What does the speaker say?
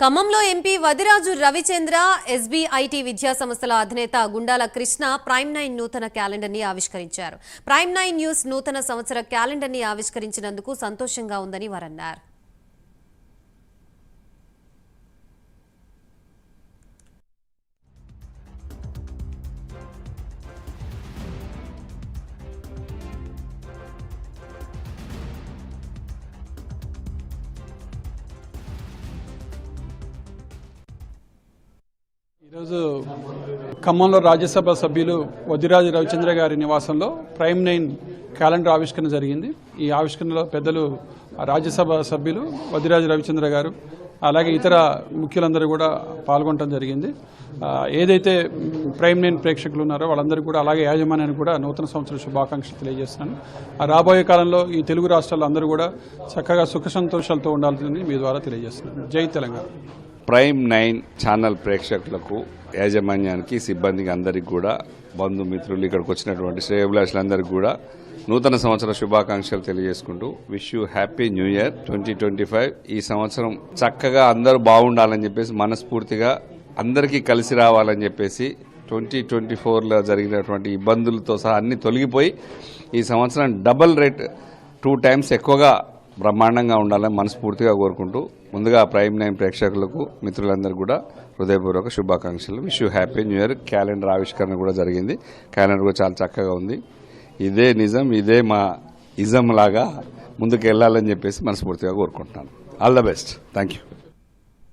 ఖమ్మంలో ఎంపీ వదిరాజు రవిచంద్ర ఎస్బీఐటి విద్యా సంస్థల అధినేత గుండాల కృష్ణ ప్రైమ్ నైన్ నూతన క్యాలెండర్ని ఆవిష్కరించారు. ప్రైమ్ నైన్ న్యూస్ నూతన సంవత్సర క్యాలెండర్ని ఆవిష్కరించినందుకు సంతోషంగా ఉందని వారన్నారు. ఈరోజు ఖమ్మంలో రాజ్యసభ సభ్యులు వదిరాజు రవిచంద్ర గారి నివాసంలో ప్రైమ్ నైన్ క్యాలెండర్ ఆవిష్కరణ జరిగింది. ఈ ఆవిష్కరణలో పెద్దలు రాజ్యసభ సభ్యులు వదిరాజు రవిచంద్ర గారు అలాగే ఇతర ముఖ్యులందరూ కూడా పాల్గొనడం జరిగింది. ఏదైతే ప్రైమ్ నైన్ ప్రేక్షకులు ఉన్నారో వాళ్ళందరూ కూడా అలాగే యాజమాన్యానికి కూడా నూతన సంవత్సర శుభాకాంక్షలు తెలియజేస్తున్నాను. రాబోయే కాలంలో ఈ తెలుగు రాష్ట్రాల్లో అందరూ కూడా చక్కగా సుఖ సంతోషాలతో ఉండాలని మీ ద్వారా తెలియజేస్తున్నాను. జై తెలంగాణ. ప్రైమ్ నైన్ ఛానల్ ప్రేక్షకులకు యాజమాన్యానికి సిబ్బందికి అందరికి కూడా బంధుమిత్రులు ఇక్కడికి వచ్చినటువంటి శ్రేయభిలాషులందరికీ కూడా నూతన సంవత్సర శుభాకాంక్షలు తెలియజేసుకుంటూ wish you happy new year twenty twenty five. ఈ సంవత్సరం చక్కగా అందరూ బాగుండాలని చెప్పేసి మనస్ఫూర్తిగా అందరికీ కలిసి రావాలని చెప్పేసి ట్వంటీ ట్వంటీ ఫోర్లో జరిగినటువంటి ఇబ్బందులతో సహా అన్ని తొలగిపోయి ఈ సంవత్సరం డబల్ రేట్ టూ టైమ్స్ ఎక్కువగా బ్రహ్మాండంగా ఉండాలని మనస్ఫూర్తిగా కోరుకుంటూ ముందుగా ప్రైమ్ నైన్ ప్రేక్షకులకు మిత్రులందరూ కూడా హృదయపూర్వక శుభాకాంక్షలు. Wish you happy new year calendar ఆవిష్కరణ కూడా జరిగింది. క్యాలెండర్ కూడా చాలా చక్కగా ఉంది. ఇదే నిజం ఇదే మా ఇజం లాగా ముందుకు వెళ్ళాలని చెప్పేసి మనస్ఫూర్తిగా కోరుకుంటున్నాను. All the best thank you